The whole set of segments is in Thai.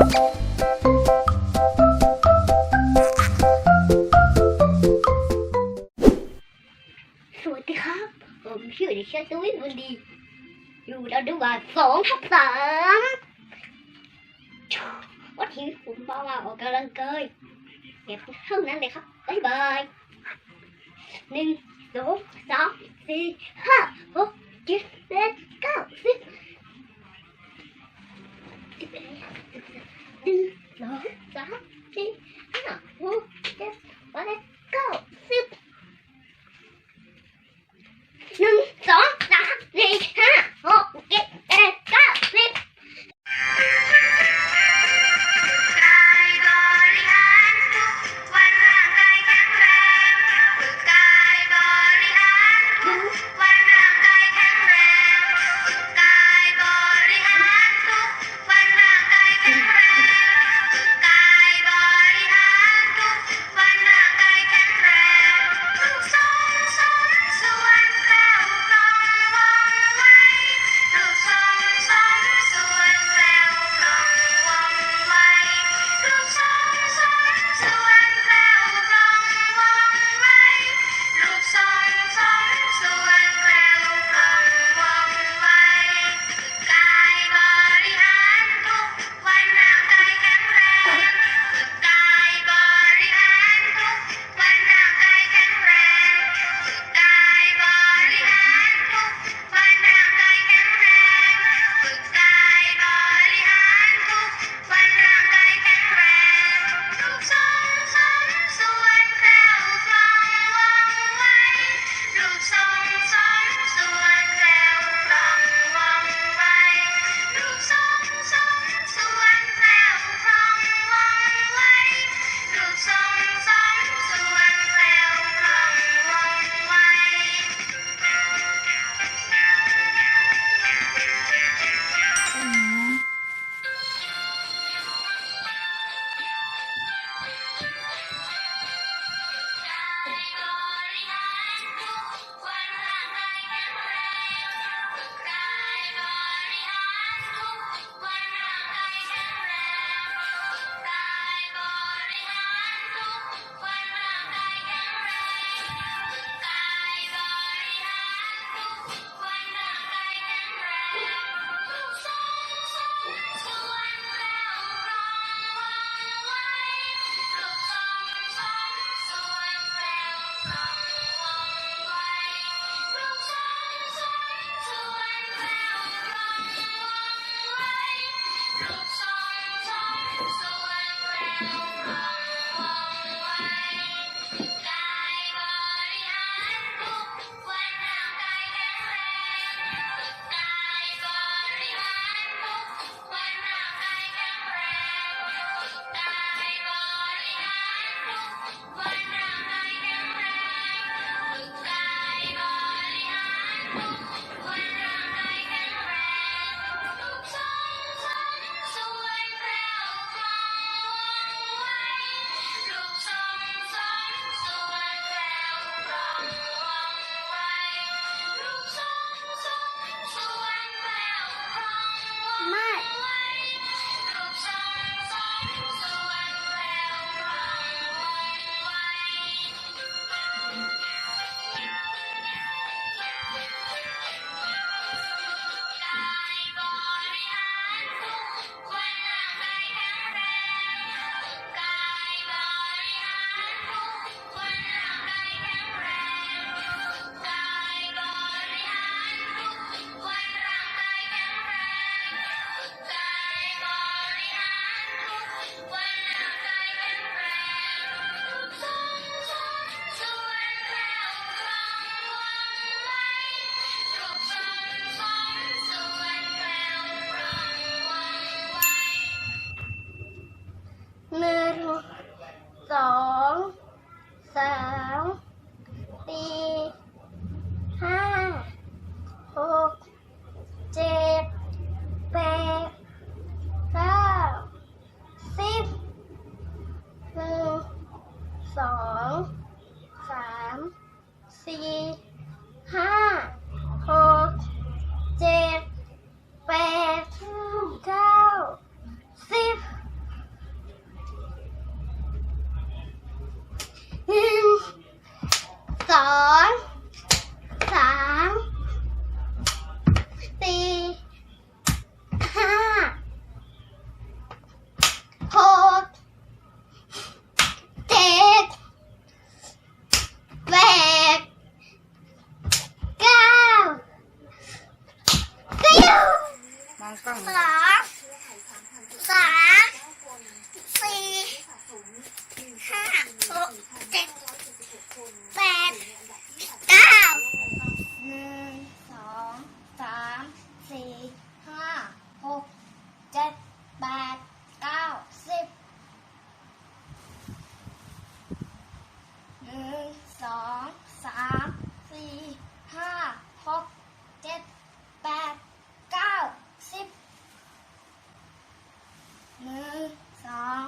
สวัสดีครับ ผมชื่อเด็กชายสวิทบุญดี อยู่ระดับาสองทับสามวันนี้ผมมาวออกกำลังกายก็บเท่านั้นเลยครับบ๊ายบายหนึ่งสองสามสี่ห้าหกเจ็ดแปดเก้าสิบ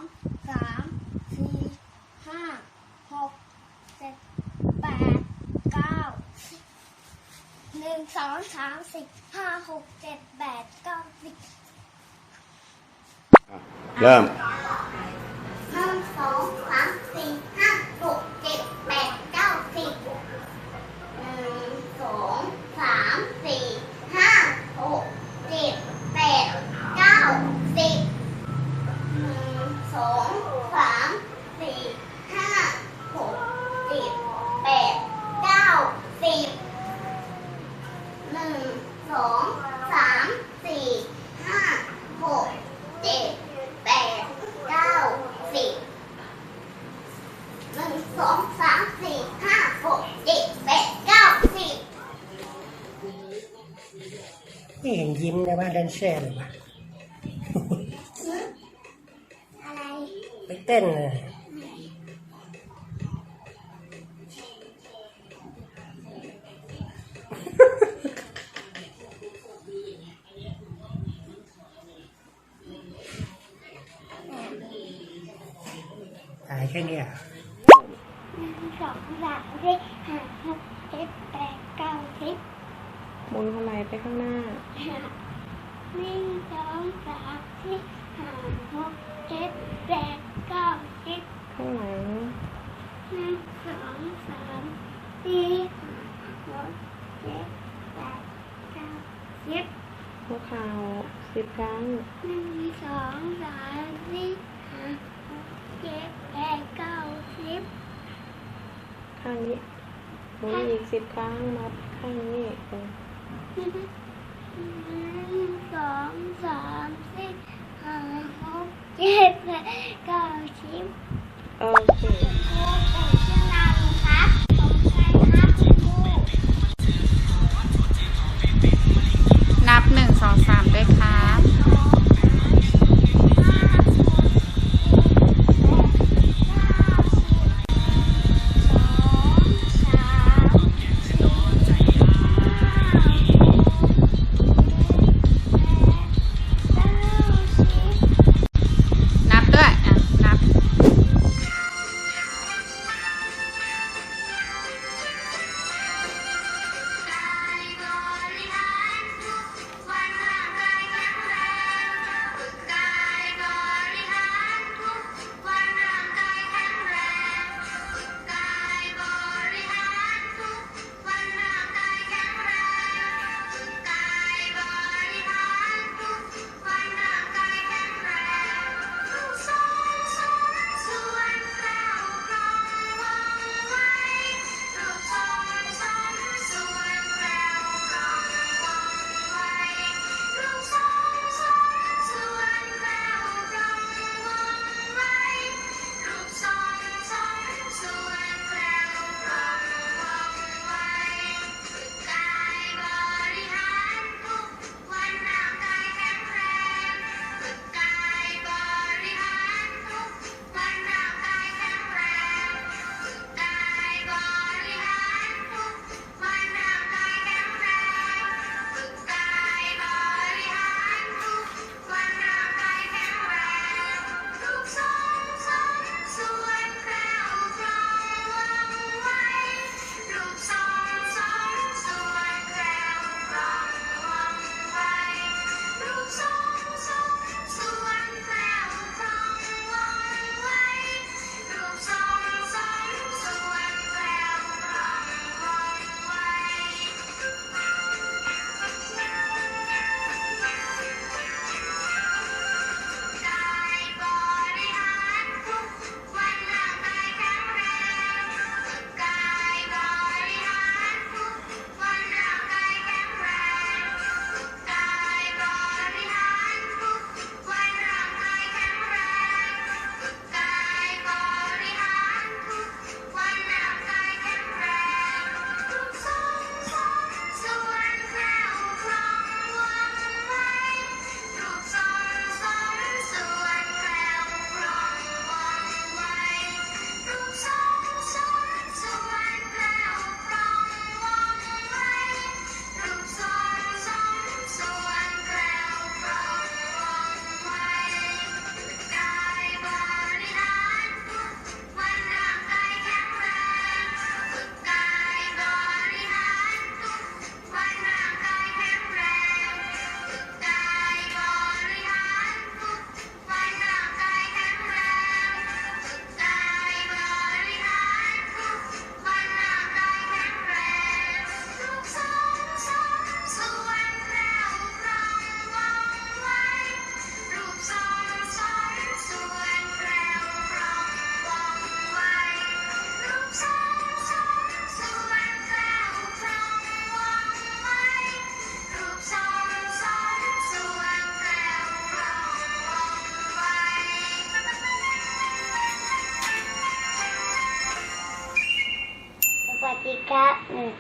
สองสามสี่ห้าหกเจ็ดแปดเก้าหนึ่งสองสามสี่ห้าหกเจ็ดแปดเก้าสิบ เริ่ม หนึ่งสองสามสี่ห้าหกเจ็ดแปดเก้าสิบหนึ่งสองสามสี่ห้าหกเจ็ดแปดเก้าสิบหนึ่งสองสามสี่ห้าหกเจ็ดแปดเก้าสิบหนึ่งสองสามสี่ห้าหกเจ็ดแปดเก้าสิบหนึ่งสองสามสี่ห้าหกเจ็ดแปดเก้าสิบ ไม่เห็นยิ้มในบ้านแดนเซอร์เลยวะอะไร ไปเต้นเลย หมุนอะไรไปข้างหน้าหนึ่งสองสามสี่ห้าหกเจ็ดแปดเก้าสิบข้างหลังหนึ่งสองสามสี่ห้าหกเจ็ดแปดเก้าสิบหัวเข่าสิบครั้งหนึ่งสองสามสี่ห้าหกเจ็ดแปดเก้าสิบข้างนี้หมุนอีกสิบครั้งนับข้างนี้เออหนึ่ง สองสามสี่ห้าหกเจ็ดแปดเก้าสิบโอเค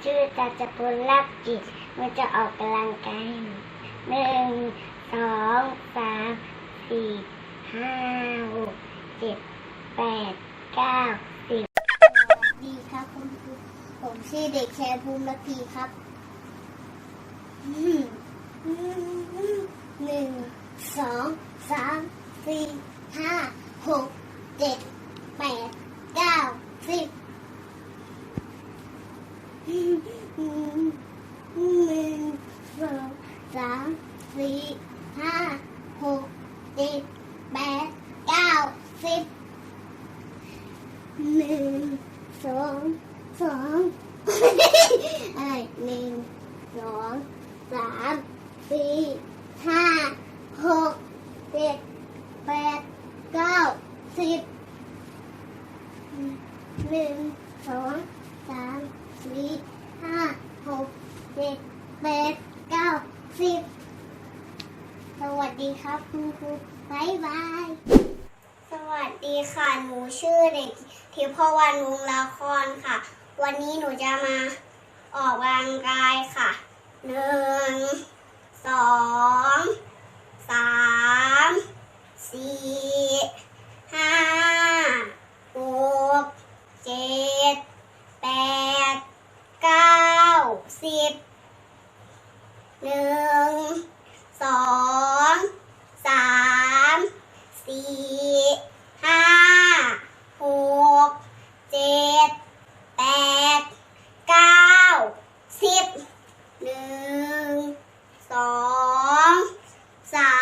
ชื่อตาจะพลลักจิตหนูจะออกกำลังกายหนึ่งสองสามสี่ห้าหกเจ็ดแปดเก้าสิบดีครับคุณครูผมชื่อเด็กชายภูมิละพีครับหนึ่งสองสามสี่ห้าหกเจ็ดแปดเก้าสิบ หนึ่งสองสามสี่ห้าหกเจ็ดแปดเก้าสิบหนึ่งสองสองอะไรหนึ่งสองสามสี่ห้าหกเจ็ดแปดเก้าสิบหนึ่งสอง สี่ห้าหกเจ็ดแปดเก้าสิบสวัสดีครับคุณครูบายบาย สวัสดีค่ะ หนูชื่อเด็กทิพวรรณวงละครค่ะ วันนี้หนูจะมาออกกำลังกายค่ะหนึ่งสองสามสี่ห้าหกเจ็ดแปด เก้าสิบหนึ่งสองสามสี่ห้าหกเจ็ดแปดเก้าสิบหนึ่งสองสาม